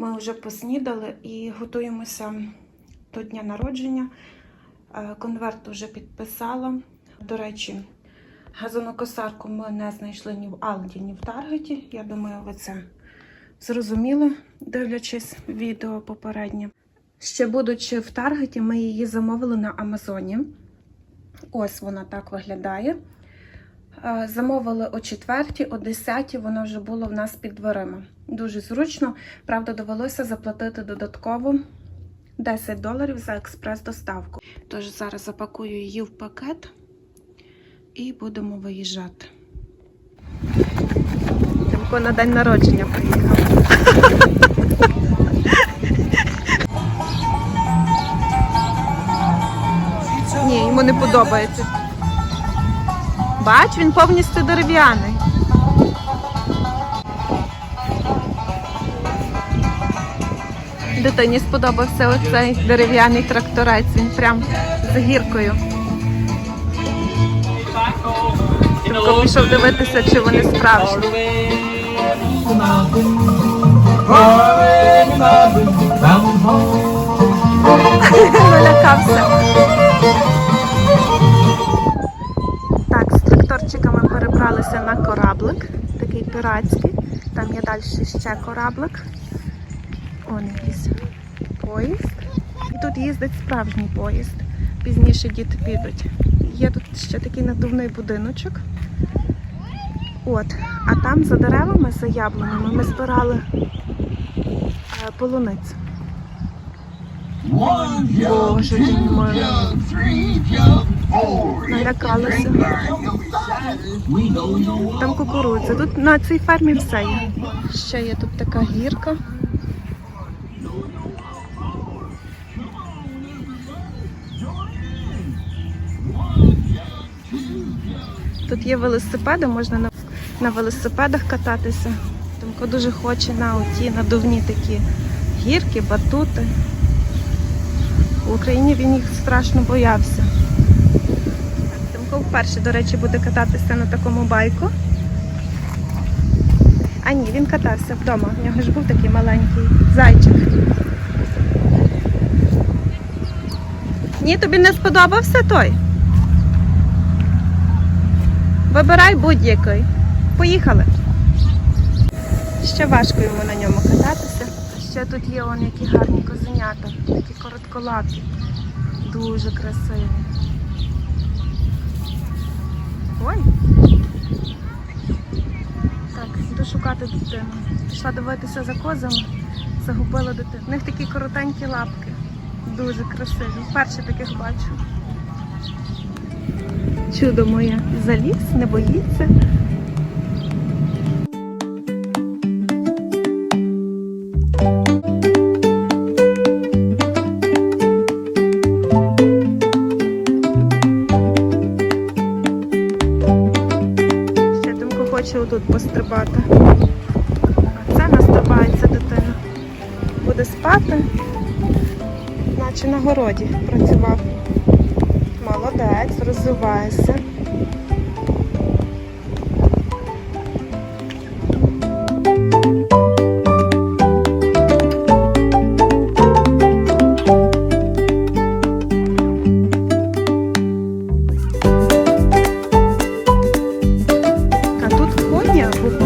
Ми вже поснідали і готуємося до дня народження. Е, Конверт вже підписала. До речі, газонокосарку ми не знайшли ні в Алді, ні в Таргеті. Я думаю, ви це зрозуміли, дивлячись відео попереднє. Ще будучи в Таргеті, ми її замовили на Амазоні. Ось вона так виглядає. Замовили о 4, о 10 вона вже була в нас під дверима. Дуже зручно. Правда, довелося заплатити додатково 10 доларів за експрес-доставку. Тож зараз запакую її в пакет і будемо виїжджати. Тимко на день народження приїхав. Ні, йому не подобається. Бач, він повністю дерев'яний. Дитині сподобався оцей дерев'яний тракторець. Він прям з гіркою. Тимко пішов дивитися, чи вони справжні. Налякався. Перебралися на кораблик, такий піратський. Там є далі ще кораблик. Он якийсь поїзд. І тут їздить справжній поїзд. Пізніше діти підуть. Є тут ще такий надувний будиночок. От, а там за деревами, за яблунями, ми збирали е, полуницю. Боже, two він налякалася. Там кукурудза. Тут на цій фермі все є. Ще є тут така гірка. Тут є велосипеди, можна на, на велосипедах кататися. Тимко дуже хоче на оті надувні такі гірки, батути. В Україні він їх страшно боявся. Тимко вперше, до речі, буде кататися на такому байку. А ні, він катався вдома. У нього ж був такий маленький зайчик. Ні, тобі не сподобався той? Вибирай будь-який. Поїхали. Ще важко йому на ньому кататися. Ще тут є он які гарні козенята, такі коротколапі. Дуже красиві. Ой. Так, йду шукати дитину. Пішла дивитися за козами, загубила дитину. В них такі коротенькі лапки. Дуже красиві. Вперше таких бачу. Чудо моє. Заліз, не боїться. Отут пострибати. А це настрибається дитина. Буде спати, наче на городі працював. Молодець, розвивається.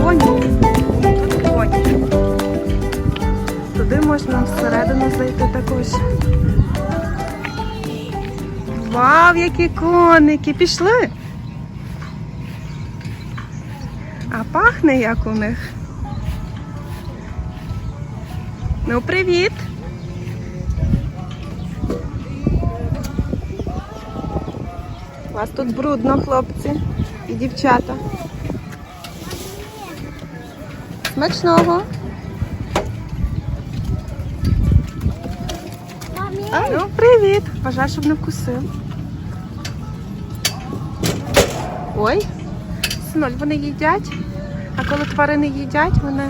Коні. Туди можна всередину зайти також. Вау, які коники! Пішли! А пахне як у них. Ну, привіт! У вас тут брудно, хлопці і дівчата. Смачного! А, ну, привіт! Бажаю, щоб не вкусив. Ой, синоль, вони їдять, а коли тварини їдять, вони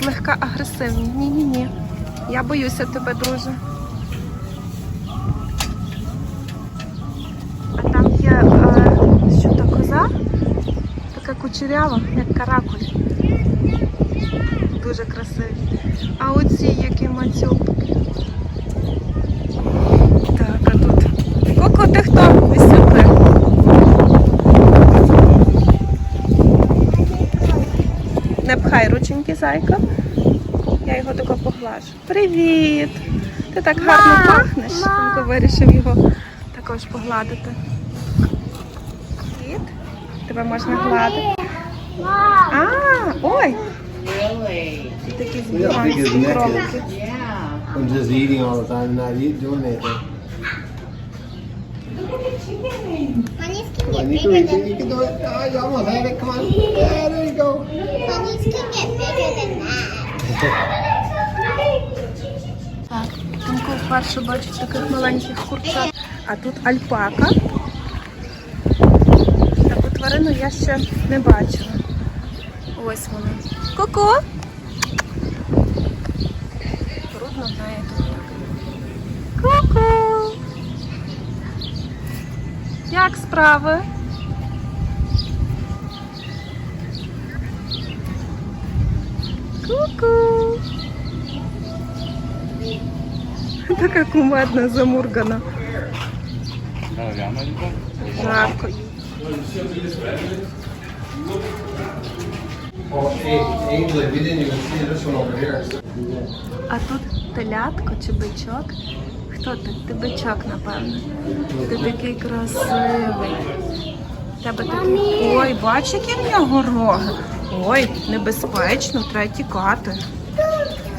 злегка агресивні. Ні-ні-ні. Я боюся тебе, друже. А там є е, що то коза, така кучерява, як каракуль. Дуже красиві. А оці які мацьопки. Так, а тут. Коко, ти хто? Висюки. Не пхай рученьки, зайка. Я його тако поглажу. Привіт! Ти так гарно пахнеш. Тимко вирішив його також погладити. Привіт. Тебе можна гладити. А, ой! Really? Big as neck is. Yeah. I'm just eating all the time, not eat, doing anything. Bunnies can Come get you can bigger reach it, you can do it. Oh, you almost had it, come on. Yeah, there you go. bunnies can get bigger than that. Так, Тимко вперше бачу таких маленьких курчат. А тут альпака. Таку тварину я ще не бачила. Ось вона. Ку-ку! Трудно неї тут. Ку-ку! Як справи? Ку-ку! Така кумедна замургана. Жарко. їй. А тут телятко чи бичок? Хто ти? Ти бичок, напевно. Ти такий красивий. Тебе такий. Ой, бач, які в нього роги. Ой, небезпечно, треба тікати.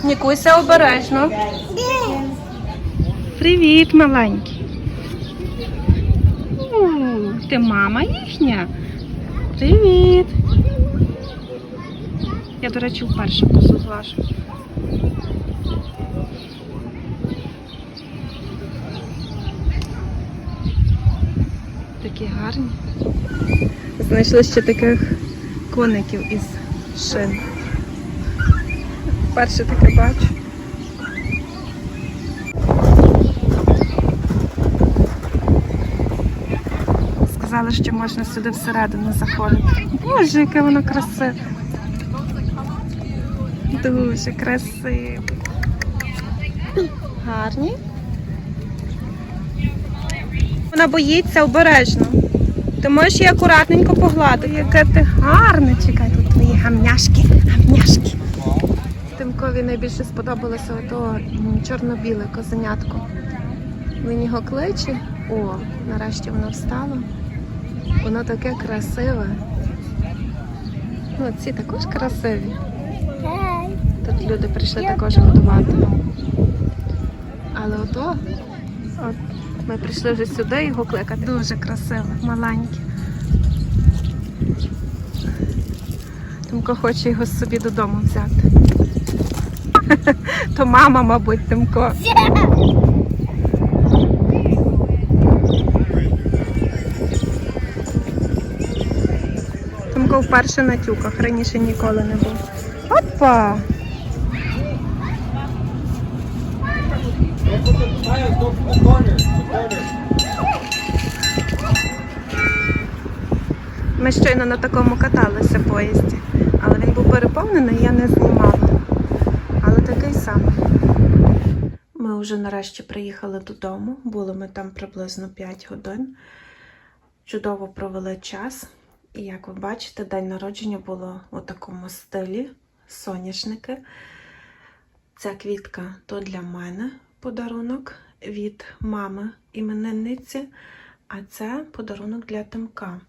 Нікуйся обережно. Привіт, маленький. Ти мама їхня? Привіт. Я, до речі, вперше косу глажу. Такі гарні. Знайшли ще таких коників із шин. Перше таке бачу. Сказали, що можна сюди всередину заходити. Боже, яке воно красиве. Дуже красиве. Гарні. Вона боїться обережно. Ти можеш її акуратненько погладити. Яке ти гарне, чекай, тут твої гамняшки, гамняшки. Тимкові найбільше сподобалося ото чорно-біле козенятко. Він його кличе. О, нарешті воно встало. Воно таке красиве. Ну, ці також красиві. Тут люди прийшли також годувати. Але ото, от ми прийшли вже сюди його кликати. Дуже красиве, маленьке. Тимко хоче його собі додому взяти. То мама, мабуть, Тимко. Тимко вперше на тюках, раніше ніколи не був. Опа! Ми щойно на такому каталися поїзді, але він був переповнений, я не знімала. Але такий самий. Ми вже нарешті приїхали додому. Були ми там приблизно 5 годин. Чудово провели час. І як ви бачите, день народження було у такому стилі соняшники. Ця квітка то для мене подарунок від мами іменинниці, а це подарунок для Тимка.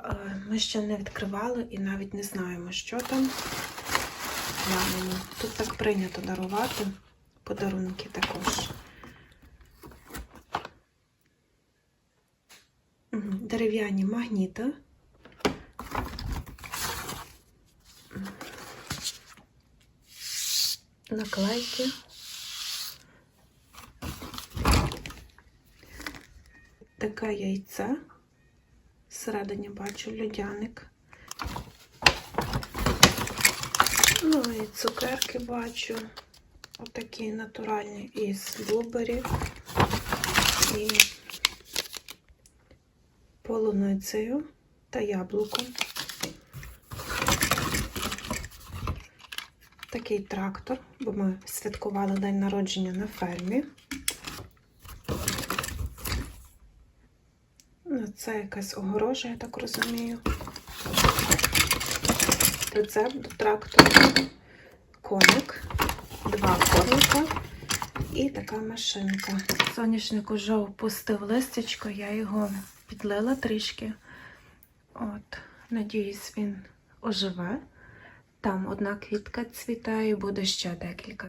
Е, Ми ще не відкривали і навіть не знаємо, що там. Тут так прийнято дарувати подарунки також. Дерев'яні магніти. Наклейки. Таке яйце. Всередині бачу льодяник. Ну і цукерки бачу. Отакі натуральні із блубері і полуницею та яблуком. такий трактор, бо ми святкували день народження на фермі. Ну, Це якась огорожа, я так розумію. Рецепт до трактору. Коник, два коника і така машинка. Соняшник уже опустив листячко, я його підлила трішки. От, надіюсь, він оживе. Там одна квітка цвітає, буде ще декілька.